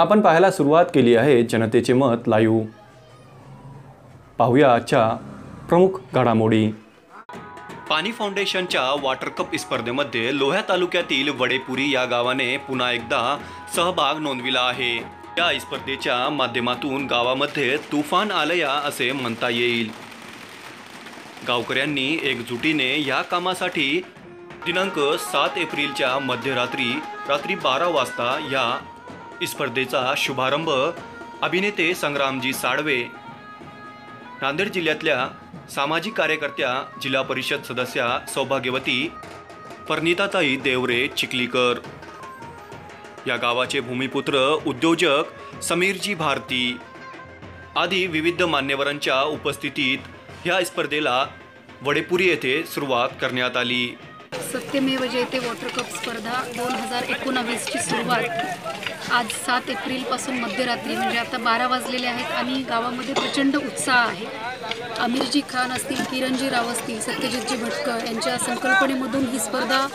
आपण पाहायला सुरुवात केली आहे जनतेचे मत लाईव्ह. पाहूया आजच्या प्रमुख घडामोडी. पाणी फाउंडेशनच्या वॉटर कप स्पर्धेमध्ये लोह्या तालुक्यातील वडेपुरी या गावाने पुन्हा एकदा सहभाग नोंदविला आहे. या स्पर्धेच्या माध्यमातून गावामध्ये तुफान आलया असे म्हणता येईल. गावकऱ्यांनी एकजुटीने या कामासाठी दिनांक सात एप्रिलच्या मध्यरात्री रात्री बारा वाजता या स्पर्धेचा शुभारंभ अभिनेते संग्रामजी साळवे नांदेड जिल्ह्यातल्या सामाजिक कार्यकर्त्या जिल्हा परिषद सदस्या सौभाग्यवती परनिताताई देवरे चिखलीकर. या गावाचे भूमिपुत्र उद्योजक समीरजी भारती आदी विविध मान्यवरांच्या उपस्थितीत ह्या स्पर्धेला वडेपुरी येथे सुरुवात करण्यात आली. सत्यमेव जयते वॉटर कप स्पर्धा दोन हजार एकोणावीसची सुरुवात. आज सात एप्रिलपासून मध्यरात्री म्हणजे आता बारा वाजलेले आहेत आणि गावामध्ये प्रचंड उत्साह आहे. आमिरजी खान असतील किरणजी राव असतील सत्यजितजी भटकर यांच्या संकल्पनेमधून ही स्पर्धा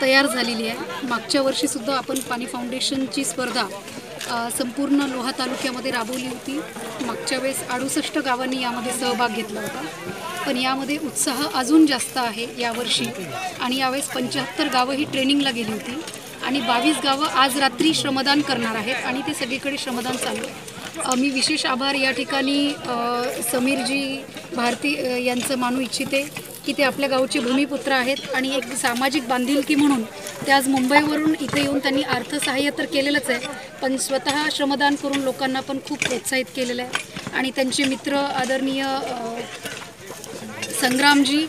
तयार झालेली आहे. मागच्या वर्षीसुद्धा आपण पाणी फाउंडेशनची स्पर्धा संपूर्ण लोहा तालुक्यामध्ये राबवली होती. मागच्या वेळेस अडुसष्ट गावांनी यामध्ये सहभाग घेतला होता. पण यामध्ये उत्साह अजून जास्त आहे यावर्षी आणि यावेळेस पंच्याहत्तर गावं ही ट्रेनिंगला गेली होती. आणि बावीस गावं आज रात्री श्रमदान करणार आहेत आणि ते सगळीकडे श्रमदान चालू आहे. मी विशेष आभार या ठिकाणी समीरजी भारती यांचं मानू इच्छिते की ते आपल्या गावचे भूमिपुत्र आहेत आणि एक सामाजिक बांधिलकी म्हणून ते आज मुंबईवरून इथे येऊन त्यांनी अर्थसहाय्य तर केलेलंच आहे पण स्वतः श्रमदान करून लोकांना पण खूप प्रोत्साहित केलेलं आहे. आणि त्यांचे मित्र आदरणीय संग्रामजी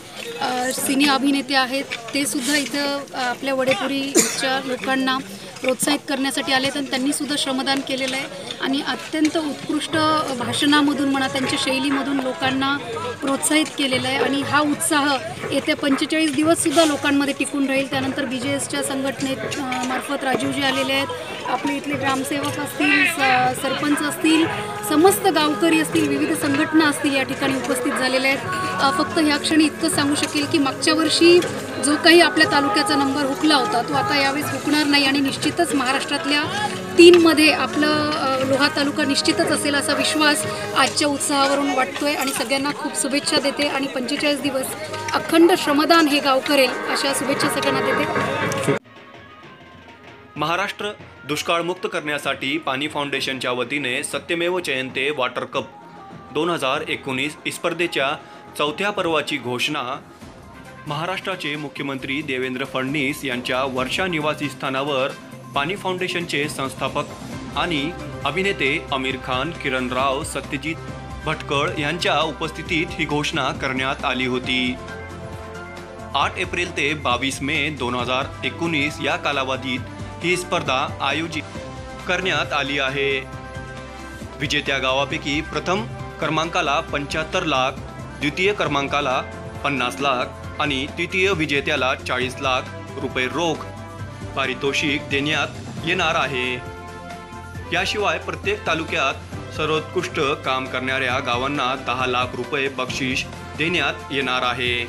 सिने अभिनेते आहेत. ते सुद्धा इथं आपल्या वडेपुरीच्या लोकांना प्रोत्साहित करण्यासाठी आले आहेत आणि त्यांनीसुद्धा श्रमदान केलेलं आहे. आणि अत्यंत उत्कृष्ट भाषणामधून म्हणा त्यांच्या शैलीमधून लोकांना प्रोत्साहित केलेलं आहे. आणि हा उत्साह येत्या पंचेचाळीस दिवससुद्धा लोकांमध्ये टिकून राहील. त्यानंतर बी जे एसच्या संघटनेत मार्फत राजीवजी आलेले आहेत. आपले इथले ग्रामसेवक असतील स सरपंच असतील समस्त गावकरी असतील विविध संघटना असतील या ठिकाणी उपस्थित झालेल्या आहेत. फक्त ह्या क्षणी इतकं सांगू शकेल की मागच्या वर्षी जो काही आपल्या तालुक्याचा नंबर हुकला होता तो आता यावेळेस हुकणार नाही आणि निश्चितच महाराष्ट्रातल्या तीनमध्ये आपलं लोहा तालुका निश्चितच असेल असा विश्वास आजच्या उत्साहावरून वाटतोय आणि सगळ्यांना खूप शुभेच्छा देते आणि पंचेचाळीस दिवस अखंड श्रमदान हे गाव करेल अशा शुभेच्छा सगळ्यांना देते. महाराष्ट्र दुष्काळमुक्त करण्यासाठी पाणी फाउंडेशनच्या वतीने सत्यमेव जयंते वॉटर कप. दोन हजार एकोणीस स्पर्धेच्या चौथ्या पर्वाची घोषणा महाराष्ट्राचे मुख्यमंत्री देवेंद्र फडणवीस यांच्या वर्षा निवासी स्थानावर पाणी फाउंडेशनचे संस्थापक आणि अभिनेते आमिर खान किरण राव सत्यजित भटकळ यांच्या उपस्थितीत ही घोषणा करण्यात आली होती. आठ एप्रिल ते बावीस मे दोन हजार एकोणीस या कालावधीत ही स्पर्धा आयोजित करण्यात आली आहे. विजेत्या गावापैकी प्रथम क्रमांकाला पंच्याहत्तर लाख द्वितीय क्रमांकाला पन्नास लाख आणि तृतीय विजेत्याला चाळीस लाख रुपये रोख पारितोषिक देण्यात येणार आहे. याशिवाय प्रत्येक तालुक्यात सर्वोत्कृष्ट काम करणाऱ्या गावांना दहा लाख रुपये बक्षीस देण्यात येणार आहे.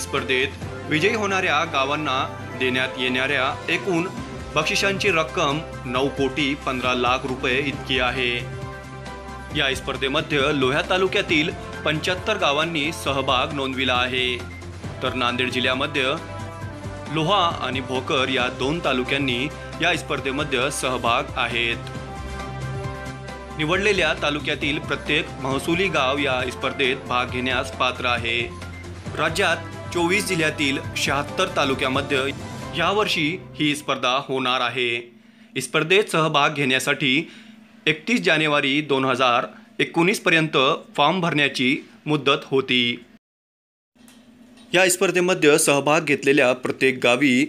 स्पर्धेत विजयी होणाऱ्या गावांना देण्यात येणाऱ्या एकूण बक्षिसांची रक्कम नऊ कोटी पंधरा लाख रुपये इतकी आहे. या स्पर्धेमध्ये लोह्या तालुक्यातील पंच्याहत्तर गावांनी सहभाग नोंदविला आहे. तर नांदेड जिल्ह्यामध्ये लोहा आणि भोकर या दोन तालुक्यांनी या स्पर्धेमध्ये सहभाग आहेत. निवडलेल्या तालुक्यातील प्रत्येक महसुली गाव या स्पर्धेत भाग घेण्यास पात्र आहे. राज्यात चोवीस जिल्ह्यातील शहात्तर तालुक्यामध्ये यावर्षी ही स्पर्धा होणार आहे. स्पर्धेत सहभाग घेण्यासाठी एकतीस जानेवारी दोन हजार एकोणीसपर्यंत फॉर्म भरण्याची मुदत होती. या स्पर्धेमध्ये सहभाग घेतलेल्या प्रत्येक गावी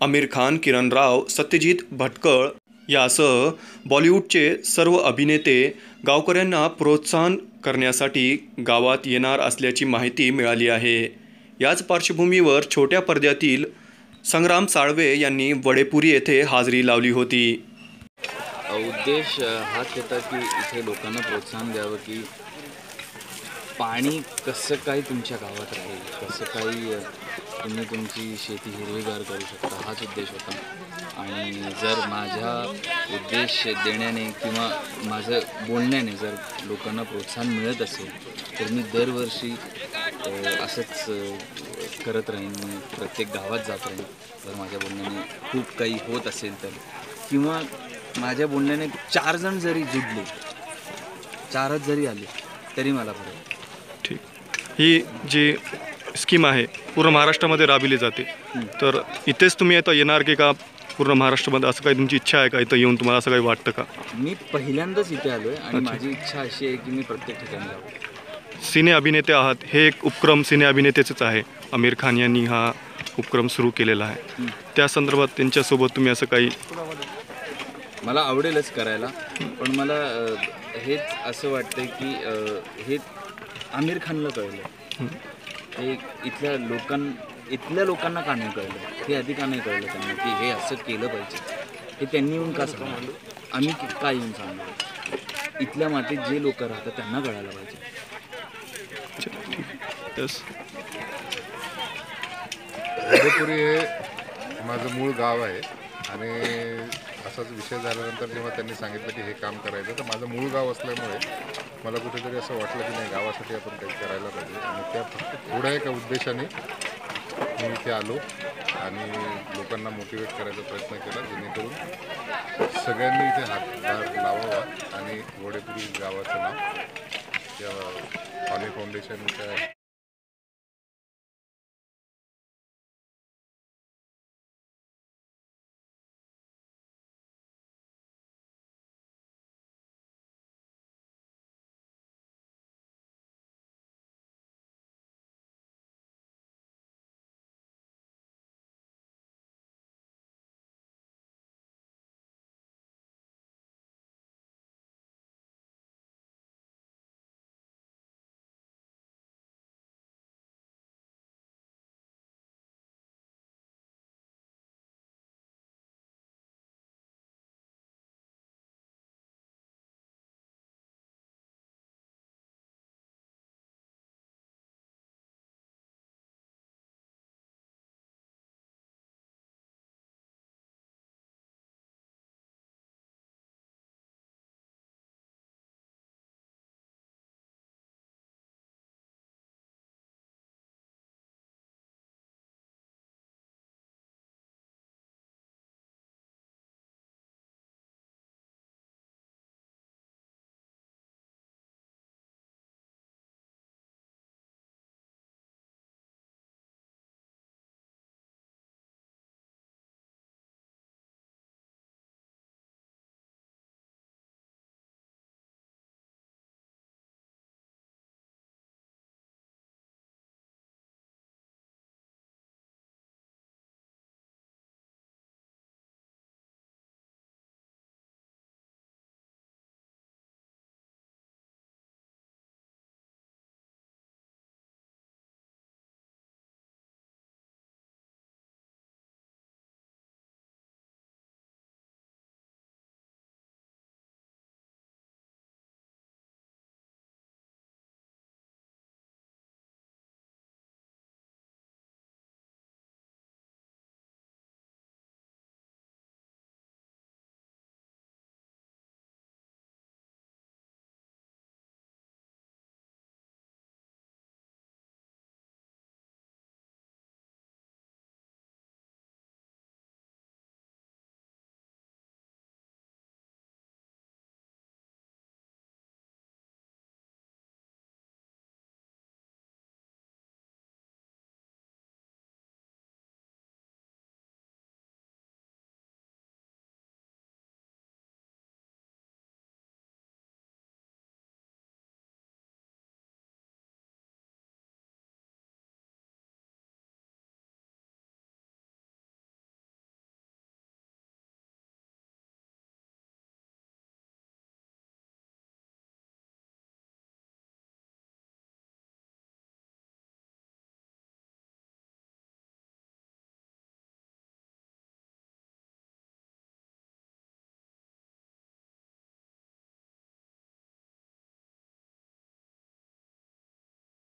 आमिर खान किरण राव सत्यजित भटकळ यासह बॉलिवूडचे सर्व अभिनेते गावकऱ्यांना प्रोत्साहन करण्यासाठी गावात येणार असल्याची माहिती मिळाली आहे. याच पार्श्वभूमीवर छोट्या पडद्यातील संग्राम साळवे यांनी वडेपुरी येथे हाजरी लावली होती. उद्देश हाच होता की इथे लोकांना प्रोत्साहन द्यावं की पाणी कसं काय तुमच्या गावात राहील? कसं काही तुम्ही तुमची शेती हिरवीगार करू शकता? हाच उद्देश होता. आणि जर माझ्या उद्देश देण्याने किंवा माझं बोलण्याने जर लोकांना प्रोत्साहन मिळत असेल तर मी दरवर्षी असंच करत राहीन. मी प्रत्येक गावात जात राहीन. जर माझ्या बोलण्याने खूप काही होत असेल तर. किंवा माझ्या बोलण्याने चार जण जरी जुडले चारच जरी आले तरी मला बरं ही जी स्कीम आहे पूर्ण महाराष्ट्रामध्ये राबविली जाते. तर इथेच तुम्ही आता येणार की का पूर्ण महाराष्ट्रामध्ये? असं काही तुमची इच्छा आहे का इथं येऊन तुम्हाला असं काही वाटतं का? मी पहिल्यांदाच इथे आलो आहे आणि. माझी इच्छा अशी आहे की मी प्रत्येक ठिकाणी जावं सिने अभिनेते आहात. हे एक उपक्रम सिने अभिनेतेचंच आहे. आमिर खान यांनी हा उपक्रम सुरू केलेला आहे. त्या संदर्भात त्यांच्यासोबत तुम्ही असं काही मला आवडेलच करायला. पण मला हेच असं वाटतं की हे आमिर खानला कळलं. हे इथल्या लोकां इथल्या लोकांना का नाही कळलं? हे आधी का नाही कळलं त्यांना की हे असं केलं पाहिजे? हे त्यांनी येऊन का सांगणार आम्ही की- येऊन सांगणार इथल्या मातीत जे लोक राहतात त्यांना कळायला पाहिजे. हे माझं मूळ गाव आहे. आणि असाच विषय झाल्यानंतर जेव्हा त्यांनी सांगितलं की हे काम करायचं तर माझं मूळ गाव असल्यामुळे मला कुठेतरी असं वाटलं की नाही गावासाठी आपण काही करायला पाहिजे. आणि त्या फक्त थोड्या एका उद्देशाने मी इथे आलो आणि लोकांना मोटिवेट करायचा प्रयत्न केला जेणेकरून सगळ्यांनी इथे हातभार लावावा आणि वडेपुरी गावाचं नाव त्या पाणी फाउंडेशनच्या